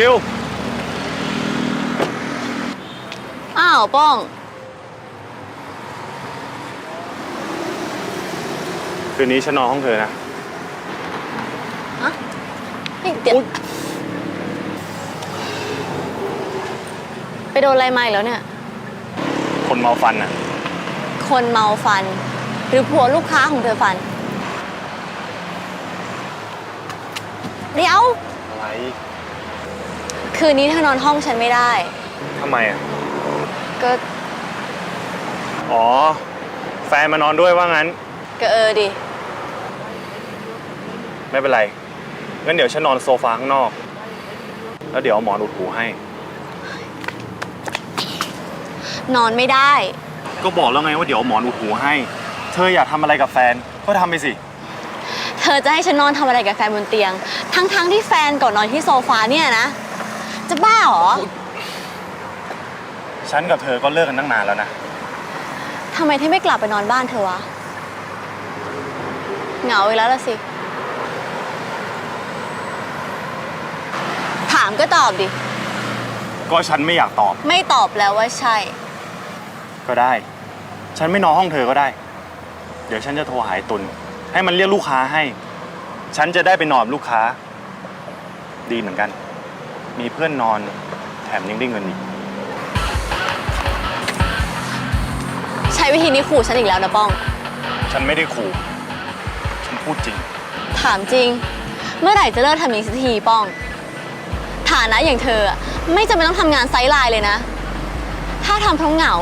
จิวอ้าวป้อง คืนนี้ฉันนอนห้องเธอนะนี่เดี๋ยวไปโดนอะไรมาอีกแล้วเนี่ย คนเมาฟันน่ะ คนเมาฟัน หรือผัวลูกค้าของเธอฟัน เดี๋ยวอะไร คืนนี้เธอนอนห้องฉันไม่ได้ ทำไมอะ ก็อ๋อ แฟนมานอนด้วยว่างั้น ก็เออดิ ไม่เป็นไร งั้นเดี๋ยวฉันนอนโซฟาข้างนอก แล้วเดี๋ยวเอาหมอนอุดหูให้ นอนไม่ได้ ก็บอกแล้วไงว่าเดี๋ยวเอาหมอนอุดหูให้ เธออยากทำอะไรกับแฟน ก็ทำไปสิ เธอจะให้ฉันนอนทำอะไรกับแฟนบนเตียง ทั้งๆที่แฟนก่อนนอนที่โซฟาเนี่ยนะ จะบ้าเหรอ ฉันกับเธอก็เลิกกันตั้งนานแล้วนะ ทำไมเธอไม่กลับไปนอนบ้านเธอวะ เหงาอีกแล้วละสิ ถามก็ตอบดิ ก็ฉันไม่อยากตอบ ไม่ตอบแล้วว่าใช่ ก็ได้ ฉันไม่นอนห้องเธอก็ได้ เดี๋ยวฉันจะโทรหายตุน ให้มันเรียกลูกค้าให้ ฉันจะได้ไปนอนลูกค้า ดีเหมือนกัน มีเพื่อนนอนแถมยังได้เงินอีก ใช้วิธีนี้ขู่ฉันอีกแล้วนะป้อง ฉันไม่ได้ขู่ ฉันพูดจริง ถามจริง เมื่อไหร่จะเลิกทำอย่างนี้สักทีป้อง ฐานะอย่างเธออะไม่จำเป็นต้องทำงานไซด์ไลน์เลยนะ ถ้าทำเพราะเหงา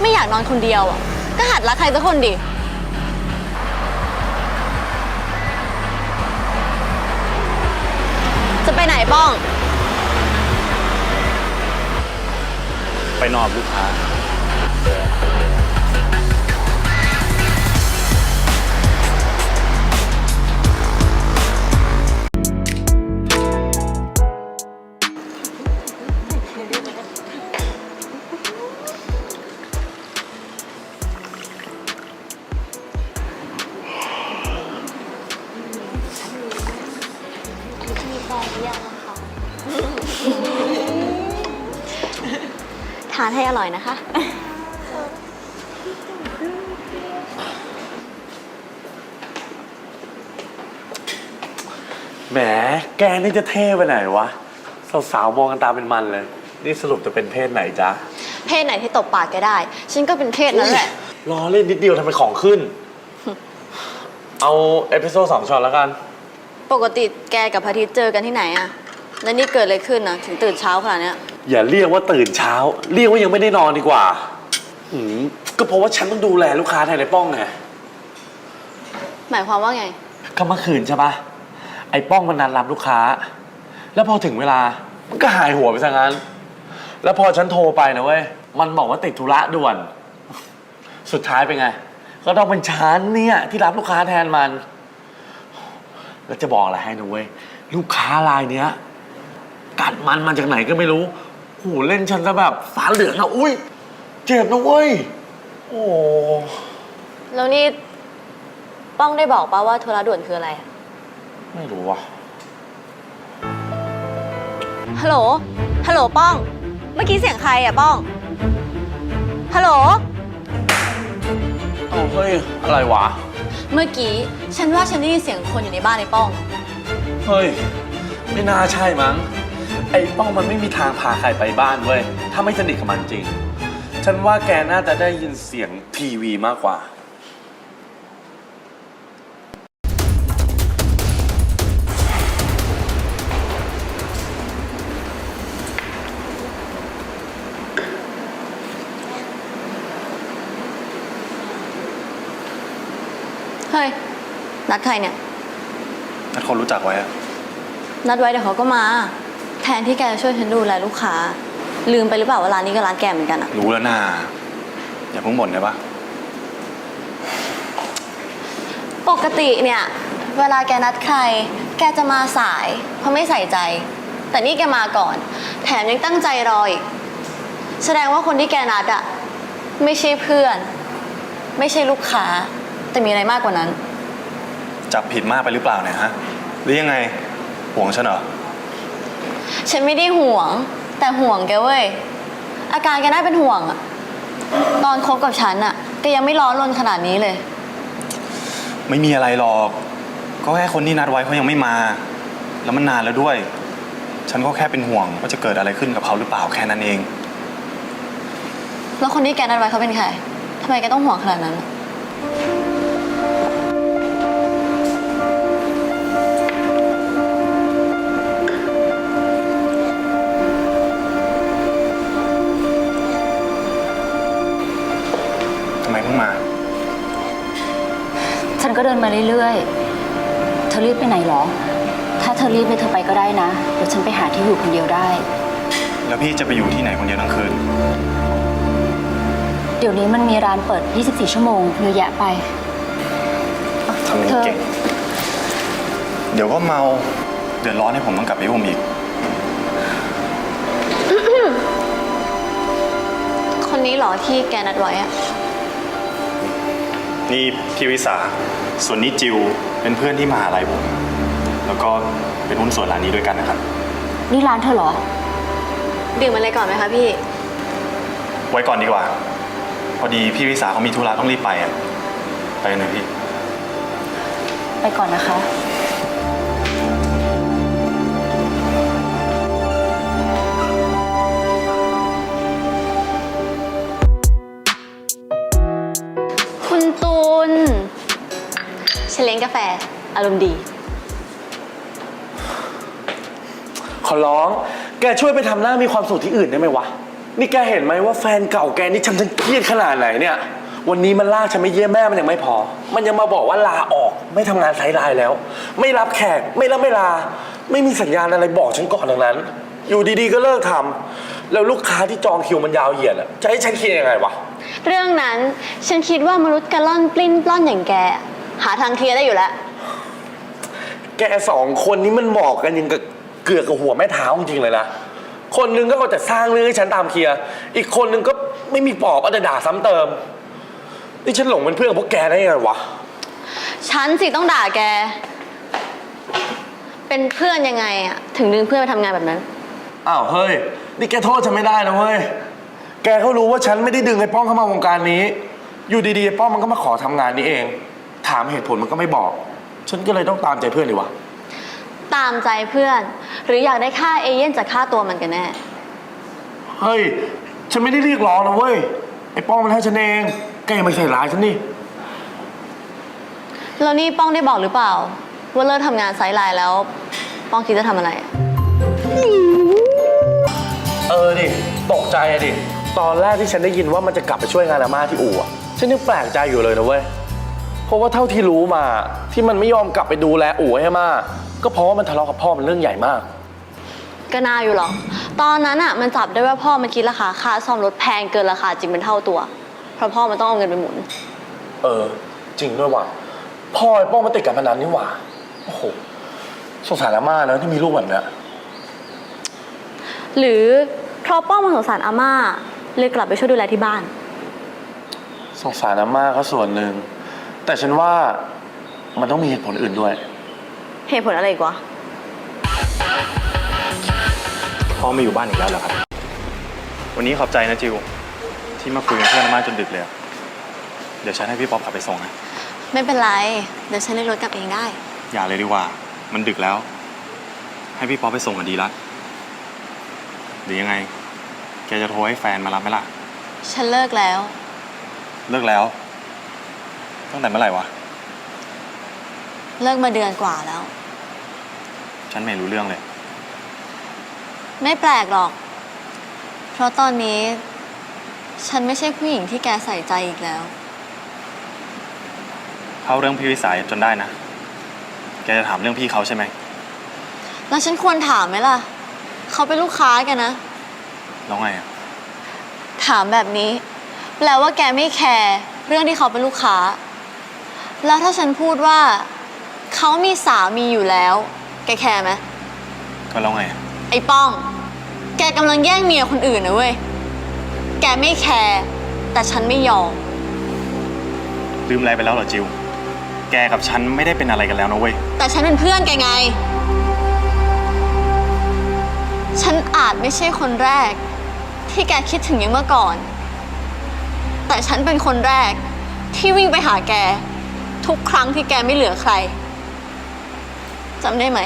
ไม่อยากนอนคนเดียวอะก็หัดรักใครสักคนดิ จะไปไหนป้อง ไปนอนกับลูกค้า ร่อยนะคะ แหม แกนี่จะเท่ไปไหนวะ สาวๆมองกันตาเป็นมันเลย นี่สรุปจะเป็นเพศไหนจ๊ะ เพศไหนที่ตบปากแกได้ ฉันก็เป็นเพศนั้นแหละ รอเล่นนิดเดียวทำไมของขึ้น เอาเอพิโซดสองช็อตแล้วกัน ปกติแกกับพระอาทิตย์เจอกันที่ไหนอะแล้วนี่เกิดอะไรขึ้นนะถึงตื่นเช้าขนาดเนี้ย อย่าเรียกว่าตื่นเช้า เรียกว่ายังไม่ได้นอนดีกว่าหืมก็เพราะว่าฉันต้องดูแลลูกค้าแทนไอ้ป้องไงหมายความว่าไง ก็เมื่อคืนใช่ปะไอ้ป้องมันนัดรับลูกค้า แล้วพอถึงเวลามันก็หายหัวไปซะงั้น แล้วพอฉันโทรไปนะเว้ยมันบอกว่าติดธุระด่วน สุดท้ายเป็นไง ก็ต้องเป็นฉันเนี่ยที่รับลูกค้าแทนมัน แล้วจะบอกอะไรให้นะเว้ยลูกค้ารายเนี้ยกัดมันมาจากไหนก็ไม่รู้ โหเล่นฉันซะแบบฟ้าเหลืองอะอุ้ย เจ็บนะเว้ย โอ้แล้วนี่ ป้องได้บอกป่าว่าธุระด่วนคืออะไรอะไม่รู้ว่ะ ฮัลโหล ฮัลโหลป้อง เมื่อกี้เสียงใครอะป้อง ฮัลโหล เอาเฮ้ย อะไรวะ เมื่อกี้ ฉันว่าฉันได้ยินเสียงคนอยู่ในบ้านในป้อง เฮ้ย ไม่น่าใช่มั้ง ไอ้ป้องมันไม่มีทางพาใครไปบ้านเว้ย ถ้าไม่สนิทกับมันจริง ฉันว่าแกน่าจะได้ยินเสียงทีวีมากกว่า เฮ้ย นัดใครเนี่ย นัดคนรู้จักไว้อะนัดไว้เดี๋ยวเขาก็มา แทนที่แกจะช่วยฉันดูแลลูกค้า ลืมไปหรือเปล่าว่าร้านนี้ก็ร้านแกเหมือนกันอะรู้แล้วนาอย่าเพิ่งบ่นได้ปะปกติเนี่ย เวลาแกนัดใคร แกจะมาสาย เพราะไม่ใส่ใจ แต่นี่แกมาก่อน แถมยังตั้งใจรออีก แสดงว่าคนที่แกนัดอะไม่ใช่เพื่อน ไม่ใช่ลูกค้า แต่มีอะไรมากกว่านั้น จับผิดมากไปหรือเปล่าเนี่ยฮะ หรือยังไงห่วงฉันเหรอ ฉันไม่ได้ห่วง แต่ห่วงแกเว้ย อาการแกน่าเป็นห่วงอะตอนคบกับฉันอะแกยังไม่ร้อนรนขนาดนี้เลย ไม่มีอะไรหรอก ก็แค่คนที่นัดไว้เขายังไม่มา แล้วมันนานแล้วด้วย ฉันก็แค่เป็นห่วงว่าจะเกิดอะไรขึ้นกับเขาหรือเปล่าแค่นั้นเอง แล้วคนที่แกนัดไว้เขาเป็นใครทำไมแกต้องห่วงขนาดนั้นอะ ฉันก็เดินมาเรื่อยๆ เธอรีบไปไหนหรอ ถ้าเธอรีบเนี่ยเธอไปก็ได้นะ เดี๋ยวฉันไปหาที่อยู่คนเดียวได้ แล้วพี่จะไปอยู่ที่ไหนคนเดียวทั้งคืน เดี๋ยวนี้มันมีร้านเปิด 24 ชั่วโมงเยอะแยะไปทำเป็นเธอเก่ง เดี๋ยวก็เมา เดือดร้อนให้ผมต้องกลับไปอุ้มอีก คนนี้เหรอที่แกนัดไว้อะ นี่พี่วิสา ส่วนนี้จิว เป็นเพื่อนที่มหาลัยผม แล้วก็เป็นหุ้นส่วนร้านนี้ด้วยกันนะครับ นี่ร้านเธอเหรอ ดื่มอะไรก่อนไหมคะพี่ ไว้ก่อนดีกว่า พอดีพี่วิสาเขามีธุระต้องรีบไปอะ ไปกันเลยพี่ ไปก่อนนะคะ ฉันเลี้ยงกาแฟ อารมณ์ดี ขอร้อง แกช่วยไปทำหน้ามีความสุขที่อื่นได้ไหมวะ นี่แกเห็นไหมว่าแฟนเก่าแกนี่ฉันฉันเครียดขนาดไหนเนี่ย วันนี้มันลากฉันไม่เยี่ยมแม่มันยังไม่พอ มันยังมาบอกว่าลาออกไม่ทำงานไซด์ไลน์แล้ว ไม่รับแขกไม่รับไม่ลา ไม่มีสัญญาณอะไรบอกฉันก่อนดังนั้น อยู่ดีๆก็เลิกทำแล้วลูกค้าที่จองคิวมันยาวเหยียดอะจะให้ฉันเคลียร์ยังไงวะ เรื่องนั้นฉันคิดว่ามนุษย์กะล่อนปลิ้นปล้อนอย่างแก หาทางเคลียร์ได้อยู่แล้ว แกสองคนนี้มันบอกกันยังกับเกือกกับหัวแม่เท้าจริงๆเลยนะ คนหนึงก็เอาแต่สร้างเรื่องให้ฉันตามเคลียร์ อีกคนหนึงก็ไม่มีปอบเอาแต่ด่าซ้ำเติม นี่ฉันหลงเป็นเพื่อนกับพวกแกได้ยังไงวะ ฉันสิต้องด่าแก เป็นเพื่อนยังไงอะถึงดึงเพื่อนไปทำงานแบบนั้น อ้าวเฮ้ย นี่แกโทษฉันไม่ได้นะเว้ย แกก็รู้ว่าฉันไม่ได้ดึงไอ้ป้องเข้ามาวงการนี้ อยู่ดีๆไอ้ป้องมันก็มาขอทำงานนี้เอง ถามเหตุผลมันก็ไม่บอก ฉันก็เลยต้องตามใจเพื่อนดีวะ ตามใจเพื่อน หรืออยากได้ค่าเอเย่นจากค่าตัวมันกันแน่ เฮ้ย ฉันไม่ได้เรียกร้องนะเว้ย ไอ้ป้องมันให้ฉันเอง แกอย่ามาใส่ร้ายฉันนี่ แล้วนี่ป้องได้บอกหรือเปล่า ว่าเลิกทำงานไซด์ไลน์แล้ว ป้องคิดจะทำอะไรอะเออดิ ตกใจอะดิ ตอนแรกที่ฉันได้ยินว่ามันจะกลับไปช่วยงานอาม่าที่อู่อะฉันยังแปลกใจอยู่เลยนะเว้ย เพราะว่าเท่าที่รู้มาที่มันไม่ยอมกลับไปดูแลอู่ให้อาม่าก็เพราะว่ามันทะเลาะกับพ่อมันเรื่องใหญ่มาก ก็น่าอยู่หรอก ตอนนั้นอะมันจับได้ว่าพ่อมันคิดราคาค่าซ่อมรถแพงเกินราคาจริงเป็นเท่าตัว เพราะพ่อมันต้องเอาเงินไปหมุน เออ จริงด้วยว่ะพ่อไอ้ป้องมาติดกับพนันนี่หว่าโอ้โหสงสารอาม่านะที่มีลูกแบบเนี้ยหรือเพราะป้องมันสงสารอาม่าเลยกลับไปช่วยดูแลที่บ้าน สงสารอาม่าก็ส่วนหนึ่ง แต่ฉันว่ามันต้องมีเหตุผลอื่นด้วย เหตุผลอะไรอีกวะ พ่อไม่อยู่บ้านอีกแล้วเหรอครับ วันนี้ขอบใจนะจิว ที่มาคุยกับเพื่อนอามาจนดึกเลยอะเดี๋ยวฉันให้พี่ป๊อปขับไปส่งนะ ไม่เป็นไร เดี๋ยวฉันเรียกรถกลับเองได้ อย่าเลยดีกว่า มันดึกแล้ว ให้พี่ป๊อปไปส่งกันดีละหรือยังไง แกจะโทรให้แฟนมารับไหมล่ะ ฉันเลิกแล้ว เลิกแล้ว ตั้งแต่เมื่อไหร่วะ เลิกมาเดือนกว่าแล้ว ฉันไม่รู้เรื่องเลย ไม่แปลกหรอก เพราะตอนนี้ ฉันไม่ใช่ผู้หญิงที่แกใส่ใจอีกแล้ว เข้าเรื่องพี่วิสายจนได้นะ แกจะถามเรื่องพี่เขาใช่ไหม แล้วฉันควรถามไหมล่ะ เขาเป็นลูกค้าแกนะ แล้วไงอะถามแบบนี้ แปลว่าแกไม่แคร์เรื่องที่เขาเป็นลูกค้า แล้วถ้าฉันพูดว่าเขามีสามีอยู่แล้ว แกแคร์ไหมก็แล้วไงอะไอ้ป้อง แกกำลังแย่งเมียคนอื่นนะเว้ย แกไม่แคร์ แต่ฉันไม่ยอม ลืมอะไรไปแล้วเหรอจิว แกกับฉันไม่ได้เป็นอะไรกันแล้วนะเว้ย แต่ฉันเป็นเพื่อนแกไง ฉันอาจไม่ใช่คนแรก ที่แกคิดถึงอย่างเมื่อก่อน แต่ฉันเป็นคนแรกที่วิ่งไปหาแก ทุกครั้งที่แกไม่เหลือใครจำได้ไหม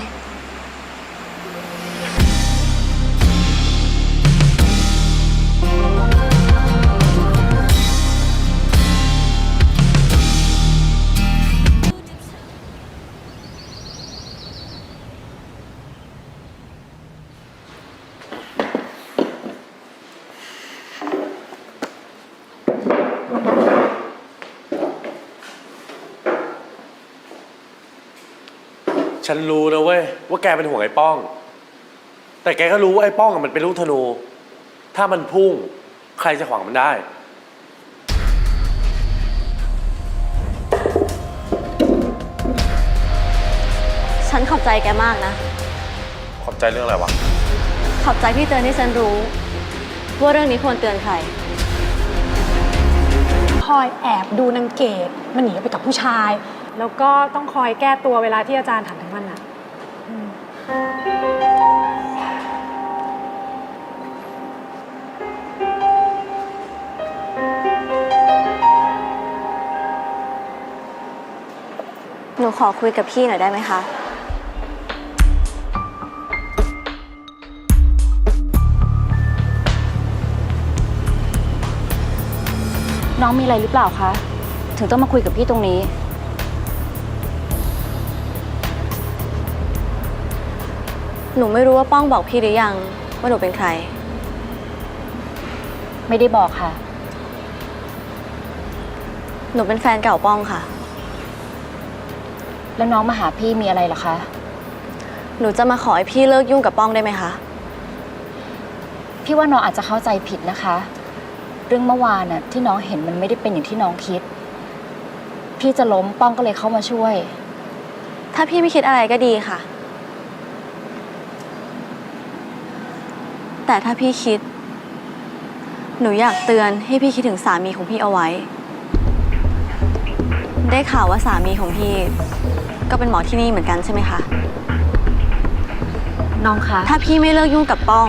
ฉันรู้นะเว้ยว่าแกเป็นห่วงไอ้ป้อง แต่แกก็รู้ว่าไอ้ป้องอะมันเป็นลูกธนู ถ้ามันพุ่งใครจะขวางมันได้ ฉันขอบใจแกมากนะ ขอบใจเรื่องอะไรวะ ขอบใจที่เตือนให้ฉันรู้ ว่าเรื่องนี้ควรเตือนใครคอยแอบดูนางเกดมันหนีไปกับผู้ชาย แล้วก็ต้องคอยแก้ตัวเวลาที่อาจารย์ถามถึงมันอะหนูขอคุยกับพี่หน่อยได้ไหมคะ น้องมีอะไรหรือเปล่าคะ ถึงต้องมาคุยกับพี่ตรงนี้ หนูไม่รู้ว่าป้องบอกพี่หรือยัง ว่าหนูเป็นใคร ไม่ได้บอกค่ะ หนูเป็นแฟนเก่าป้องค่ะ แล้วน้องมาหาพี่มีอะไรเหรอคะ หนูจะมาขอให้พี่เลิกยุ่งกับป้องได้ไหมคะ พี่ว่าน้องอาจจะเข้าใจผิดนะคะ เรื่องเมื่อวานน่ะที่น้องเห็นมันไม่ได้เป็นอย่างที่น้องคิด พี่จะล้มป้องก็เลยเข้ามาช่วย ถ้าพี่ไม่คิดอะไรก็ดีค่ะ แต่ถ้าพี่คิด หนูอยากเตือนให้พี่คิดถึงสามีของพี่เอาไว้ ได้ข่าวว่าสามีของพี่ ก็เป็นหมอที่นี่เหมือนกันใช่ไหมคะ น้องคะถ้าพี่ไม่เลิกยุ่งกับป้อง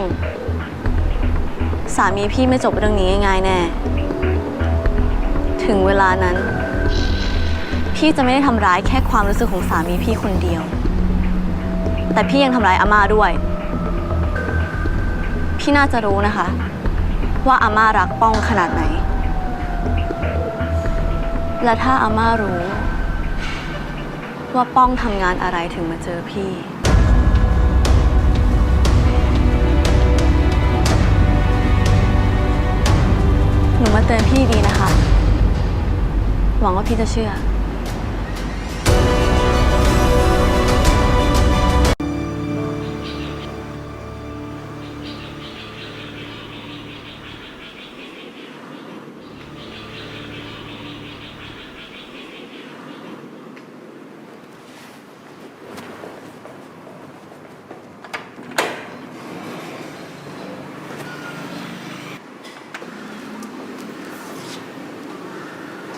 สามีพี่ไม่จบเรื่องนี้ง่ายๆแน่ ถึงเวลานั้น พี่จะไม่ได้ทำร้ายแค่ความรู้สึกของสามีพี่คนเดียว แต่พี่ยังทำร้ายอาม่าด้วย พี่น่าจะรู้นะคะ ว่าอาม่ารักป้องขนาดไหน และถ้าอาม่ารู้ ว่าป้องทำงานอะไรถึงมาเจอพี่ หนูมาเตือนพี่ดีนะคะ หวังว่าพี่จะเชื่อ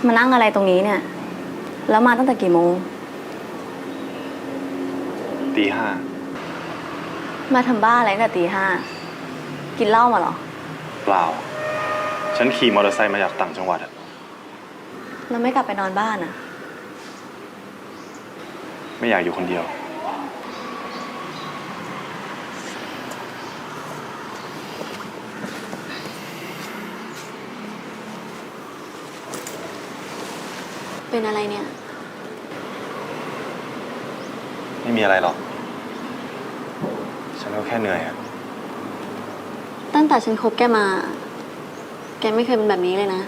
มานั่งอะไรตรงนี้เนี่ย แล้วมาตั้งแต่กี่โมง ตีห้ามาทำบ้าอะไรตั้งแต่ตีห้า กินเหล้ามาเหรอ เปล่า ฉันขี่มอเตอร์ไซค์มาจากต่างจังหวัดอะแล้วไม่กลับไปนอนบ้านอะ ไม่อยากอยู่คนเดียว เป็นอะไรเนี่ย ไม่มีอะไรหรอก ฉันก็แค่เหนื่อยอะตั้งแต่ฉันคบแกมา แกไม่เคยเป็นแบบนี้เลยนะ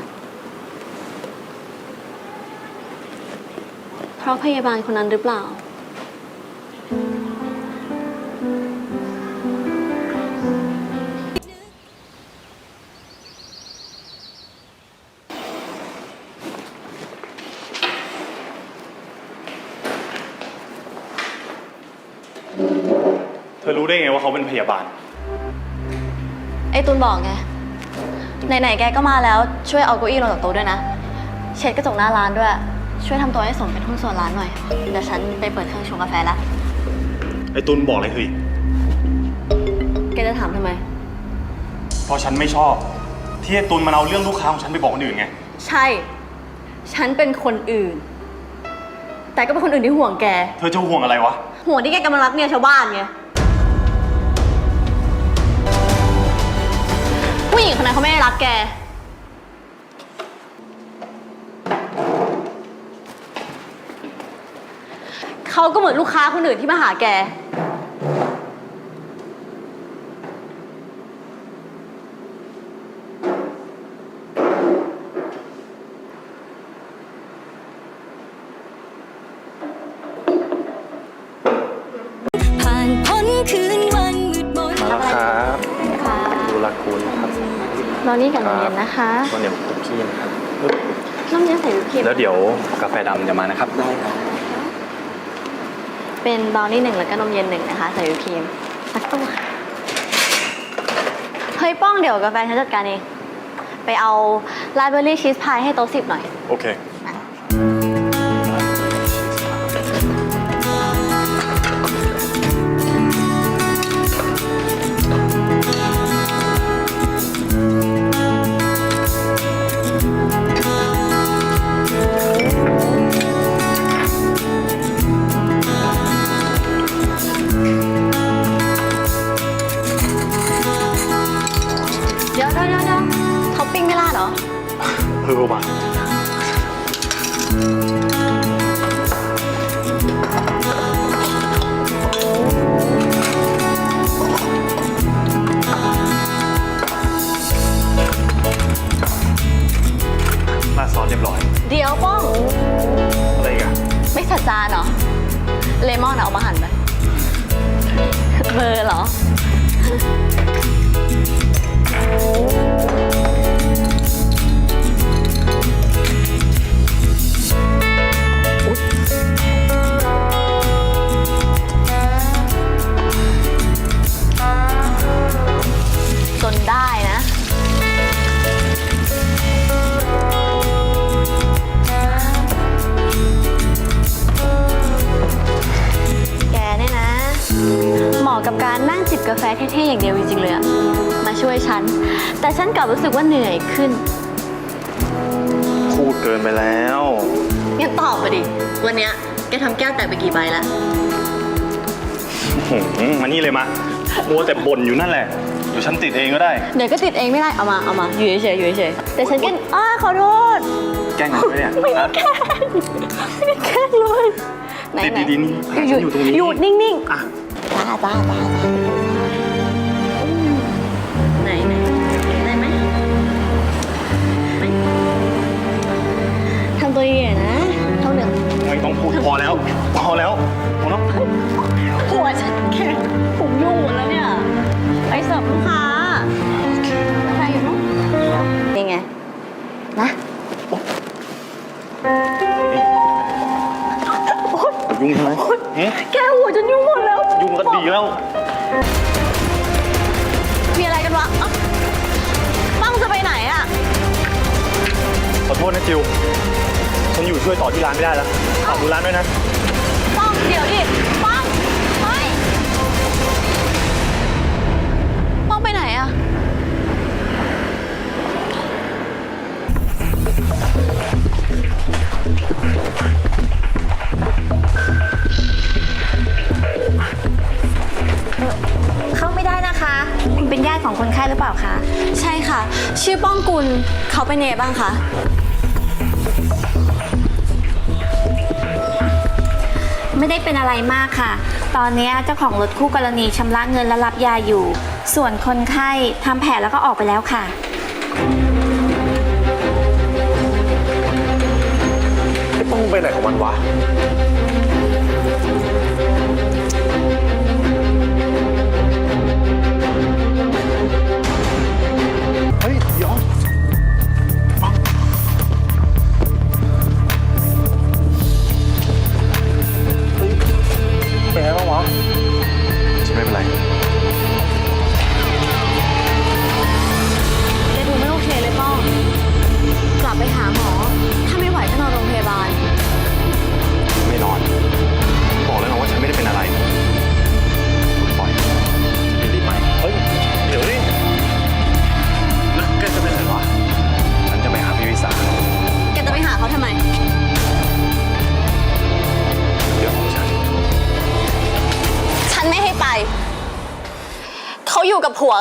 เพราะพยาบาลคนนั้นหรือเปล่า เขาเป็นพยาบาล ไอ้ตุนบอกไง ไหนๆ แกก็มาแล้วช่วยเอาเก้าอี้ลงจากโต๊ะด้วยนะ เช็ดกระจกหน้าร้านด้วย ช่วยทำตัวให้สมเป็นหุ้นส่วนร้านหน่อย เดี๋ยวฉันไปเปิดเครื่องชงกาแฟละ ไอ้ตุนบอกอะไรเฮ้ยแกจะถามทำไม เพราะฉันไม่ชอบ ที่ไอ้ตุนมันเอาเรื่องลูกค้าของฉันไปบอกคนอื่นไง ใช่ ฉันเป็นคนอื่น แต่ก็เป็นคนอื่นที่ห่วงแก เธอจะห่วงอะไรวะ ห่วงที่แกกำลังรักเนี่ยชาวบ้านไง ผู้หญิงคนนั้นเขาไม่ได้รักแก เขาก็เหมือนลูกค้าคนอื่นที่มาหาแก เย็นนะคะก็เดี๋ยวคุกกี้นะครับนมเย็นใส่วิปครีมแล้วเดี๋ยวกาแฟดำจะมานะครับ ได้ครับเป็นบราวนี่หนึ่งแล้วก็นมเย็นหนึ่งนะคะ ใส่วิปครีมสักตัวเฮ้ยป้องเดี๋ยวกาแฟฉันจัดการเอง ไปเอาลาเบอรี่ชีสพายให้โต๊ะสิบหน่อย โอเค ลับรู้สึกว่าเหนื่อยขึ้น พูดเกินไปแล้ว งั้นตอบมาดิ วันเนี้ยแกทำแก้วแตกไปกี่ใบละหืมมานี่เลยมา มัวแต่บ่นอยู่นั่นแหละเดี๋ยวฉันติดเองก็ได้ เดี๋ยวก็ติดเองไม่ได้ เอามา เอามา อยู่เฉยๆอยู่เฉยๆแต่ฉันก็อ้าขอโทษ แกล้งหนูไหมเนี่ยไม่ได้ฮะแกล้งไม่ได้แกล้งเลยไหนติดไหนดีๆนี่แผลฉันอยู่ตรงนี้ หยุดนิ่งอะๆจ้าจ้าจ้าไห พอแล้วพอแล้วหัวฉันแข็งผมยุ่งหมดแล้วเนี่ย ไปเสิร์ฟลูกค้าใครอยู่นู้นนี่ไง นะยุ่งใช่ไหมหึแกหัวฉันยุ่งหมดแล้ว ยุ่งก็ดีแล้ว มีอะไรกันวะเอ้าปั้งจะไปไหนอะขอโทษนะจิว ฉันอยู่ช่วยต่อที่ร้านไม่ได้แล้วฝากดูร้านด้วยนะ เป็นญาติของคนไข้หรือเปล่าคะ ใช่ค่ะ ชื่อป้องกุลเขาเป็นยังไงบ้างคะไม่ได้เป็นอะไรมากค่ะ ตอนนี้เจ้าของรถคู่กรณีชำระเงินและรับยาอยู่ ส่วนคนไข้ทำแผลแล้วก็ออกไปแล้วค่ะ ไอ้ป้องไปไหนของมันวะ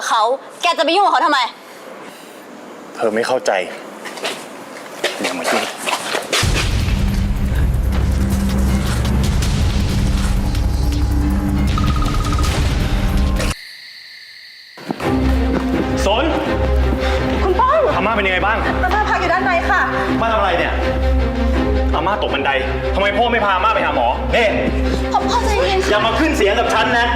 เขา แกจะไปยุ่งกับเขาทำไม เธอไม่เข้าใจอย่ามายุ่งสนคุณป้องอาม่าเป็นยังไงบ้าง อาม่าพักอยู่ด้านในค่ะ มาทำอะไรเนี่ย อาม่าตกบันไดทำไมพ่อไม่พาอาม่าไปหาหมอเฮ้พ่อพ่อใจเย็นอย่ามาขึ้นเสียงกับฉันนะ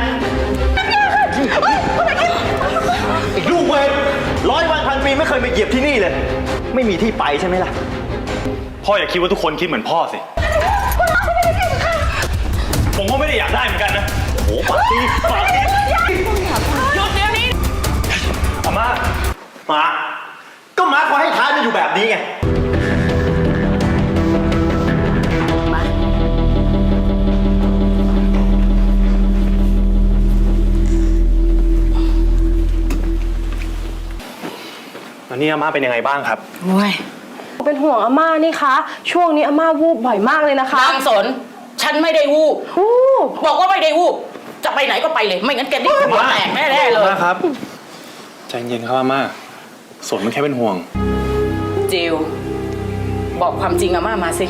ไอ้ลูกเวรร้อยวันพันปีไม่เคยมาเหยียบที่นี่เลย ไม่มีที่ไปใช่ไหมล่ะ พ่ออย่าคิดว่าทุกคนคิดเหมือนพ่อสิ ผมก็ไม่ได้อยากได้เหมือนกันนะ โอ้โหปากดีปากดีหยุดเดี๋ยวนี้อาม่ามาก็มาเขาให้ท้ายมันอยู่แบบนี้ไง แล้วนี่อาม่าเป็นยังไงบ้างครับเป็นห่วงอาม่านี่คะ ช่วงนี้อาม่าวูบบ่อยมากเลยนะคะ นางสน ฉันไม่ได้วูบวูบบอกว่าไม่ได้วูบจะไปไหนก็ไปเลย ไม่งั้นแกดิ้นหัวแตกแน่ๆเลย อาม่าครับ ใจเย็นครับอาม่าสนมันแค่เป็นห่วง จิว บอกความจริงอาม่ามาสิ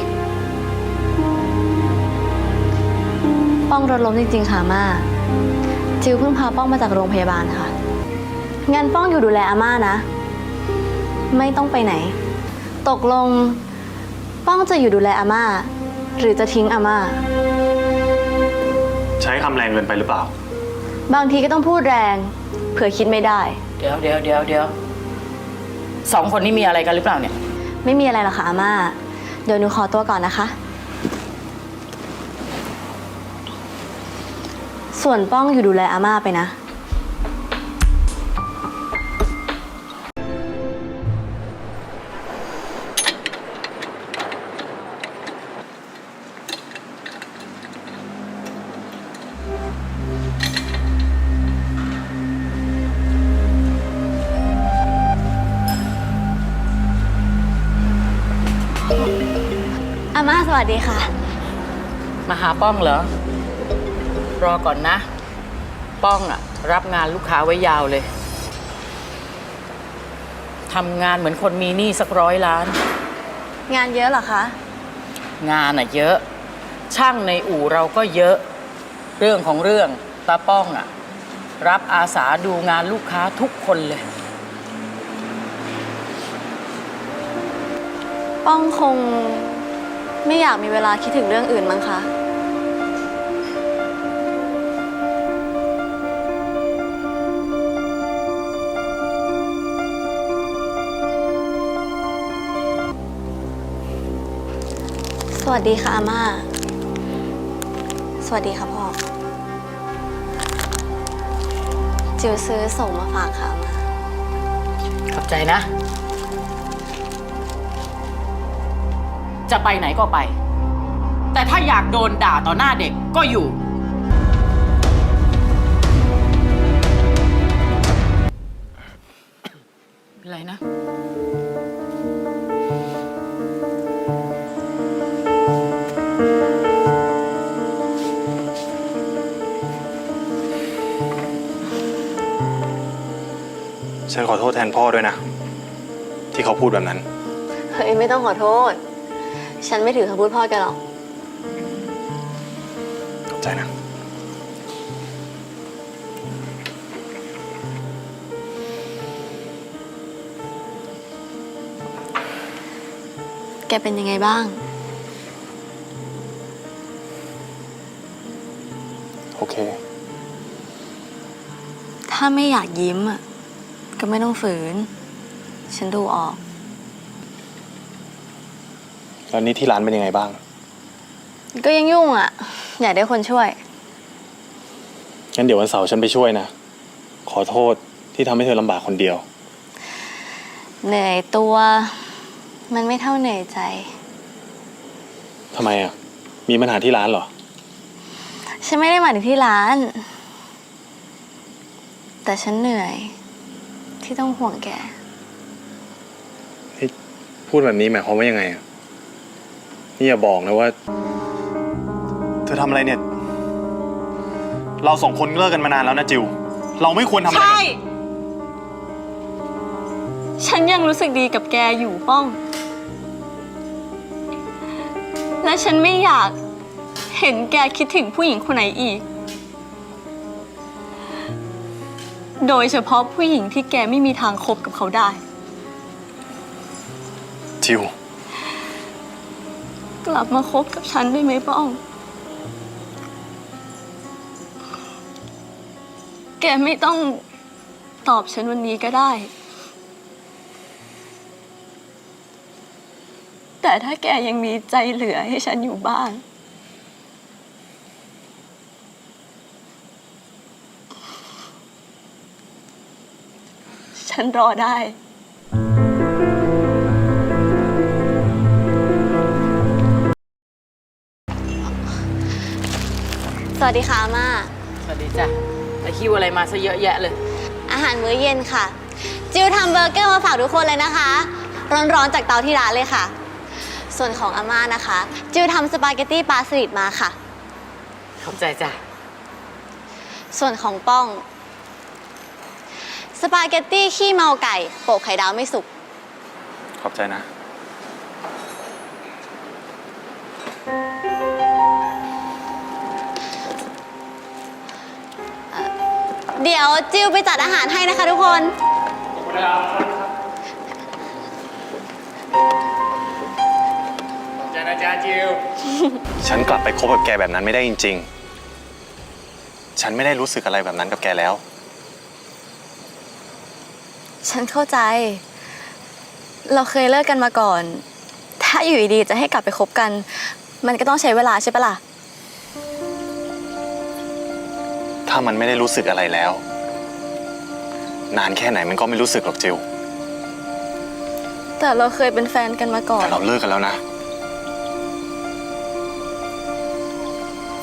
ป้องรถล้มจริงๆค่ะอาม่าจิวเพิ่งพาป้องมาจากโรงพยาบาลค่ะ งั้นป้องอยู่ดูแลอาม่านะ ไม่ต้องไปไหน ตกลง ป้องจะอยู่ดูแลอาม่า หรือจะทิ้งอาม่า ใช้คำแรงเกินไปหรือเปล่า บางทีก็ต้องพูดแรง เผื่อคิดไม่ได้ เดี๋ยวเดี๋ยวเดี๋ยวเดี๋ยวสองคนนี้มีอะไรกันหรือเปล่าเนี่ย ไม่มีอะไรหรอกค่ะอาม่า เดี๋ยวหนูขอตัวก่อนนะคะ ส่วนป้องอยู่ดูแลอาม่าไปนะ ม่าสวัสดีค่ะ มาหาป้องเหรอ รอก่อนนะ ป้องอะรับงานลูกค้าไว้ยาวเลยทำงานเหมือนคนมีหนี้สักร้อยล้าน งานเยอะเหรอคะ งานอะเยอะ ช่างในอู่เราก็เยอะ เรื่องของเรื่องตาป้องอะรับอาสาดูงานลูกค้าทุกคนเลย ป้องคง ไม่อยากมีเวลาคิดถึงเรื่องอื่นมั้งคะ สวัสดีค่ะอาม่า สวัสดีค่ะพ่อ จิวซื้อส่งมาฝากค่ะอาม่า ขอบใจนะ จะไปไหนก็ไป แต่ถ้าอยากโดนด่าต่อหน้าเด็กก็อยู่เป็นไรนะ ฉันขอโทษแทนพ่อด้วยนะ ที่เขาพูดแบบนั้น เฮ้ยไม่ต้องขอโทษ ฉันไม่ถือคำพูดพ่อแกหรอก ขอบใจนะ แกเป็นยังไงบ้าง โอเค ถ้าไม่อยากยิ้มอะก็ไม่ต้องฝืน ฉันดูออก แล้วนี่ที่ร้านเป็นยังไงบ้าง ก็ยังยุ่งอะ อยากได้คนช่วย งั้นเดี๋ยววันเสาร์ฉันไปช่วยนะ ขอโทษที่ทำให้เธอลำบากคนเดียว เหนื่อยตัว มันไม่เท่าเหนื่อยใจ ทำไมอะ มีปัญหาที่ร้านเหรอ ฉันไม่ได้มาถึงที่ร้าน แต่ฉันเหนื่อย ที่ต้องห่วงแก พูดแบบนี้หมายความว่ายังไงอะ นี่อย่าบอกนะว่า เธอทำอะไรเนี่ย เราสองคนเลิกกันมานานแล้วนะจิว เราไม่ควรทำอะไรใช่ กันฉันยังรู้สึกดีกับแกอยู่ป้อง และฉันไม่อยากเห็นแกคิดถึงผู้หญิงคนไหนอีก โดยเฉพาะผู้หญิงที่แกไม่มีทางคบกับเขาได้ จิว กลับมาคบกับฉันได้ไหมป้อง แกไม่ต้องตอบฉันวันนี้ก็ได้ แต่ถ้าแกยังมีใจเหลือให้ฉันอยู่บ้าง ฉันรอได้ วัสดีค่ะอาม่า สวัสดีจ้ะแล้วคิวอะไรมาซะเยอะแยะเลย อาหารมื้อเย็นค่ะ จิวทำเบอร์เกอร์มาฝากทุกคนเลยนะคะ ร้อนๆจากเตาที่ร้านเลยค่ะ ส่วนของอาม่านะคะ จิวทำสปาเกตตี้ปลาสลิดมาค่ะเข้าใจจ้ะ ส่วนของป้อง สปาเกตตี้ขี้เมาไก่โปะไข่ดาวไม่สุก ขอบใจนะ เดี๋ยวจิวไปจัดอาหารให้นะคะทุกคนฉันกลับไปคบกับแกแบบนั้นไม่ได้จริง ๆ ฉันไม่ได้รู้สึกอะไรแบบนั้นกับแกแล้ว ฉันเข้าใจ เราเคยเลิกกันมาก่อน ถ้าอยู่ดีๆจะให้กลับไปคบกัน มันก็ต้องใช้เวลาใช่ปะล่ะ ถ้ามันไม่ได้รู้สึกอะไรแล้ว นานแค่ไหนมันก็ไม่รู้สึกหรอกจิวแต่เราเคยเป็นแฟนกันมาก่อน แต่เราเลิกกันแล้วนะ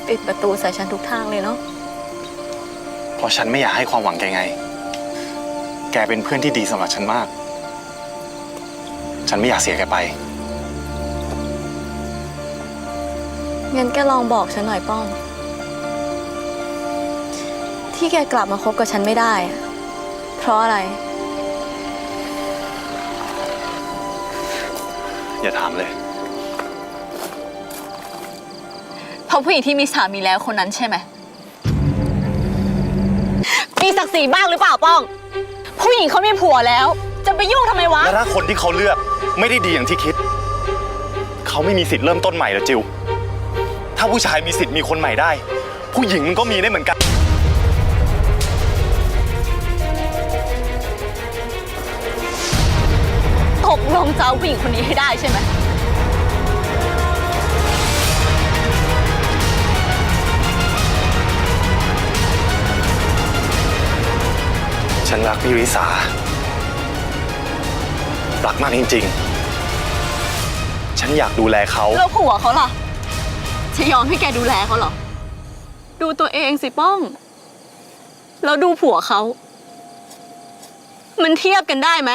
ปิดประตูใส่ฉันทุกทางเลยเนาะเพราะฉันไม่อยากให้ความหวังแกไง แกเป็นเพื่อนที่ดีสำหรับฉันมาก ฉันไม่อยากเสียแกไป งั้นแกลองบอกฉันหน่อยป้อง ที่แกกลับมาคบกับฉันไม่ได้อะเพราะอะไร อย่าถามเลย เพราะผู้หญิงที่มีสามีแล้วคนนั้นใช่ไหม มีศักดิ์ศรีบ้างหรือเปล่าป้อง ผู้หญิงเขามีผัวแล้ว จะไปยุ่งทำไมวะ แล้วถ้าคนที่เขาเลือกไม่ได้ดีอย่างที่คิด เขาไม่มีสิทธิ์เริ่มต้นใหม่เหรอจิว ถ้าผู้ชายมีสิทธิ์มีคนใหม่ได้ ผู้หญิงมันก็มีได้เหมือนกัน จะเอาผู้หญิงคนนี้ให้ได้ใช่ไหม ฉันรักพี่ริสา รักมากจริงๆ ฉันอยากดูแลเขา แล้วผัวเขาล่ะจะยอมให้แกดูแลเขาเหรอ ดูตัวเองสิป้อง แล้วดูผัวเขา มันเทียบกันได้ไหม